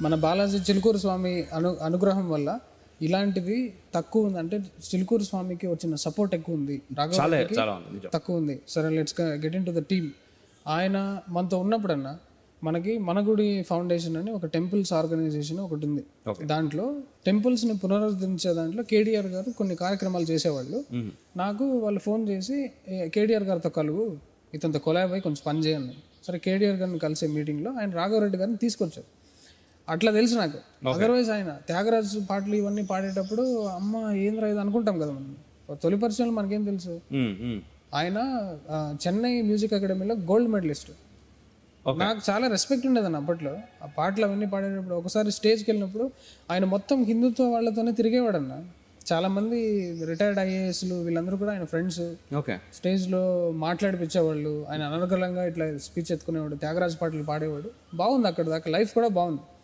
మన బాలాజీ చిలుకూరు స్వామి అను అనుగ్రహం వల్ల ఇలాంటిది తక్కువ ఉంది. అంటే చిలుకూరు స్వామికి వచ్చిన సపోర్ట్ ఎక్కువ ఉంది. రాఘవ తక్కువ ఉంది. సరే let's get into the team ఆయన మనతో ఉన్నప్పుడన్నా మనకి మన గుడి ఫౌండేషన్ అని ఒక టెంపుల్స్ ఆర్గనైజేషన్ ఒకటి ఉంది. దాంట్లో temples ని పునరుద్ధరించే దాంట్లో కేటీఆర్ గారు కొన్ని కార్యక్రమాలు చేసేవాళ్ళు. నాకు వాళ్ళు ఫోన్ చేసి కేటీఆర్ గారితో కలువు. ఇతనితో కొలాబ్ అయి కొంచెం పని చేయండి. సరే కేటీఆర్ గారిని కలిసే మీటింగ్లో ఆయన రాఘవరెడ్డి గారిని తీసుకొచ్చారు. అట్లా తెలుసు నాకు. అదర్వైజ్ ఆయన త్యాగరాజు పాటలు ఇవన్నీ పాడేటప్పుడు అమ్మ ఏంద్రా ఇది అనుకుంటాం కదా మనం. తొలి పరిచయం మనకేం తెలుసు. ఆయన చెన్నై మ్యూజిక్ అకాడమీలో గోల్డ్ మెడలిస్ట్. నాకు చాలా రెస్పెక్ట్ ఉండేది అప్పట్లో. ఆ పాటలు అవన్నీ పాడేటప్పుడు ఒకసారి స్టేజ్కి వెళ్ళినప్పుడు ఆయన మొత్తం హిందుత్వ వాళ్ళతోనే తిరిగేవాడు అన్న చాలా మంది రిటైర్డ్ ఐఏఎస్లు వీళ్ళందరూ కూడా ఆయన ఫ్రెండ్స్ ఓకే. స్టేజ్లో మాట్లాడిపించేవాళ్ళు ఆయన అనర్గళంగా ఇట్లా స్పీచ్ ఎత్తుకునేవాడు త్యాగరాజ పాటలు పాడేవాడు. బాగుంది అక్కడ దాకా. లైఫ్ కూడా బాగుంది.